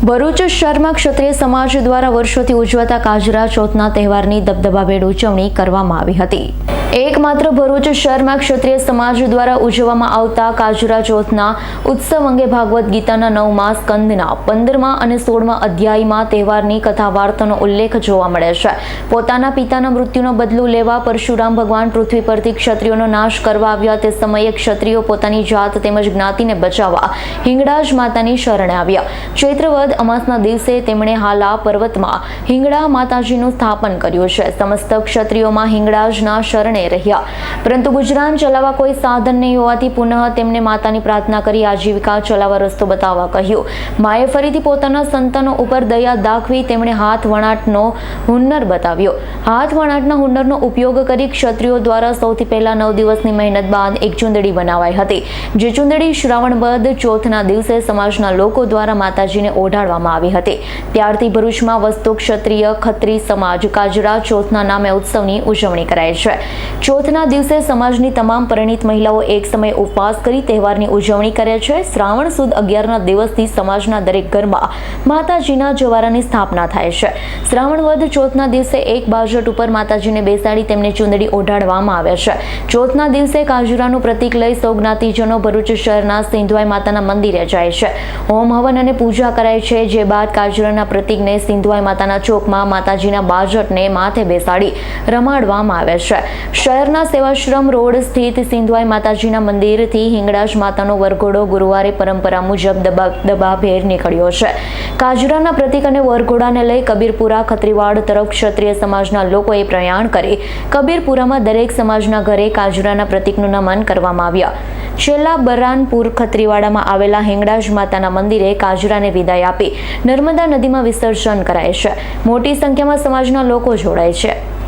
ભરૂચ શહેરમાં ક્ષત્રિય સમાજ દ્વારા વર્ષોથી ઉજવાતા કાજરા ચોથના તહેવારની દબદબાભેર ઉજવણી કરવામાં આવી હતી. એકમાત્ર ભરૂચ શહેરમાં ક્ષત્રિય સમાજ દ્વારા ઉજવવામાં આવતા કાજરા ચોથના ઉત્સવ અંગે ભાગવત ગીતાના નવમા સ્કંદના પંદરમા અને સોળમા અધ્યાયમાં તહેવારની કથા વાર્તાનો ઉલ્લેખ જોવા મળે છે. પોતાના પિતાના મૃત્યુનો બદલું લેવા પરશુરામ ભગવાન પૃથ્વી પરથી ક્ષત્રિયોનો નાશ કરવા આવ્યા તે સમયે ક્ષત્રિયો પોતાની જાત તેમજ જ્ઞાતિને બચાવવા હિંગળાજ માતાની શરણે આવ્યા. ચૈત્રવદ અમાસના દિવસે તેમણે હાલા પર્વતમાં હિંગળા માતાજીનું સ્થાપન કર્યું છે. સમસ્ત ક્ષત્રિયોમાં હિંગળાજના શરણે રહ્યા. પરંતુ ગુજરાન ચલાવવા કોઈ સાધન નહીં હોવાથી પુનઃ તેમને માતાની પ્રાર્થના કરી આજીવિકા ચલાવવા રસ્તો બતાવવા કહ્યું. માએ ફરીથી પોતાના સંતાનો ઉપર દયા દાખવી તેમણે હાથ વણાટનો હુન્નર બતાવ્યો. હાથ વણાટના હુન્નરનો ઉપયોગ કરી ક્ષત્રિયો દ્વારા સૌથી પહેલા નવ દિવસની મહેનત બાદ એક ચુંદડી બનાવાઈ હતી, જે ચુંદડી શ્રાવણ બદ ચોથના દિવસે સમાજના લોકો દ્વારા માતાજીને ઓઢાડવામાં આવી હતી. ત્યારથી ભરૂચમાં વસ્તુ ક્ષત્રિય ખત્રી સમાજ કાજરા ચોથના નામે ઉત્સવની ઉજવણી કરાય છે. ચોથના દિવસે સમાજની તમામ પરિણીત મહિલાઓ એક સમય ઉપવાસ કરી તહેવારની ઉજવણી કરે છે. શ્રાવણ સુદ અગિયારના દિવસથી સમાજના દરેક ઘરમાં માતાજીના જવારાની સ્થાપના થાય છે. શ્રાવણ વદ ચોથના દિવસે એક બાજટ ઉપર માતાજીને બેસાડી તેમને ચુંદડી ઓઢાડવામાં આવે છે. ચોથના દિવસે કાજુરાનું પ્રતીક લઈ સૌ જ્ઞાતિજનો ભરૂચ શહેરના સિંધવાઈ માતાના મંદિરે જાય છે. હોમ હવન અને પૂજા કરાય છે, જે બાદ કાજુરાના પ્રતીકને સિંધવાઈ માતાના ચોકમાં માતાજીના બાજટને માથે બેસાડી રમાડવામાં આવે છે. શહેરના સેવાશ્રમ રોડ સ્થિત સિંધવાઈ માતાજીના મંદિરથી હિંગળાજ માતાનો વરઘોડો ગુરુવારે પરંપરા મુજબ દબા, દબાભેર નીકળ્યો છે. કાજરાના પ્રતીક અને વરઘોડાને લઈ કબીરપુરા, ખત્રીવાડ તરફ ક્ષત્રિય સમાજના લોકોએ પ્રયાણ કરી. કબીરપુરામાં દરેક સમાજના ઘરે કાજરાના પ્રતીકનું નમન કરવામાં આવ્યા. છેલ્લા બરાનપુર, ખત્રીવાડામાં આવેલા હિંગળાજ માતાના મંદિરે કાજરાને વિદાય આપી. નર્મદા નદીમાં વિસર્જન કરાય છે. મોટી સંખ્યામાં સમાજના લોકો જોડાય છે.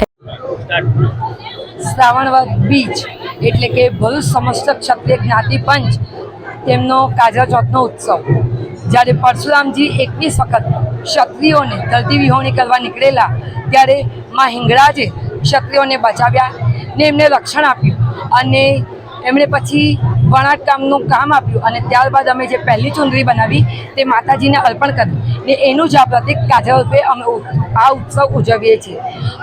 શ્રાવણવદ બીજ, એટલે કે ભરૂચ સમસ્ત ક્ષત્રિય જ્ઞાતિ પંચ, તેમનો કાજા ચોથનો ઉત્સવ. જ્યારે પરશુરામજી એકવીસ વખત ક્ષત્રિયોને ધરતી વિહોણી કરવા નીકળેલા, ત્યારે માં હિંગળાજે ક્ષત્રિયોને બચાવ્યા ને એમને રક્ષણ આપ્યું. અને એમણે પછી વણાટ કામનું કામ આપ્યું અને ત્યારબાદ અમે જે પહેલી ચુંદરી બનાવી તે માતાજીને અર્પણ કરી ને એનું જ આ પ્રતિક કાજળ રૂપે અમે આ ઉત્સવ ઉજવીએ છીએ.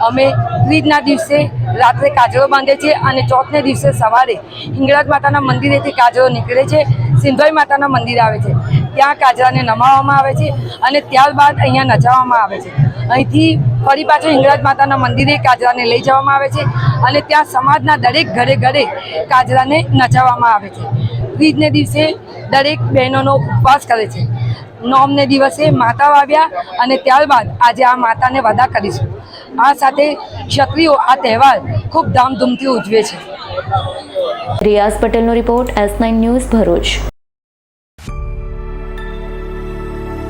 અમે ત્રીજના દિવસે રાત્રે કાજરો બાંધે છે અને ચોથને દિવસે સવારે હિંગળાજ માતાના મંદિરેથી કાજરો નીકળે છે, સિંધોઈ માતાના મંદિર આવે છે. ત્યાં કાજરાને નમાવવામાં આવે છે અને ત્યારબાદ અહીંયા નચાવવામાં આવે છે. અહીંથી ફરી પાછું હિંગળાજ માતાના મંદિરે કાજરાને લઈ જવામાં આવે છે અને ત્યાં સમાજના દરેક ઘરે ઘરે કાજરાને નચાવવામાં આવે છે. ત્રીજને દિવસે દરેક બહેનોનો ઉપવાસ કરે છે. નોમને દિવસે માતા વાવ્યા અને ત્યારબાદ આજે આ માતાને વદા કરીશું. આ સાથે ક્ષત્રિયો આ તહેવાર ખૂબ ધામધૂમથી ઉજવે છે. રિયાઝ પટેલનો report S nine news Bharuch.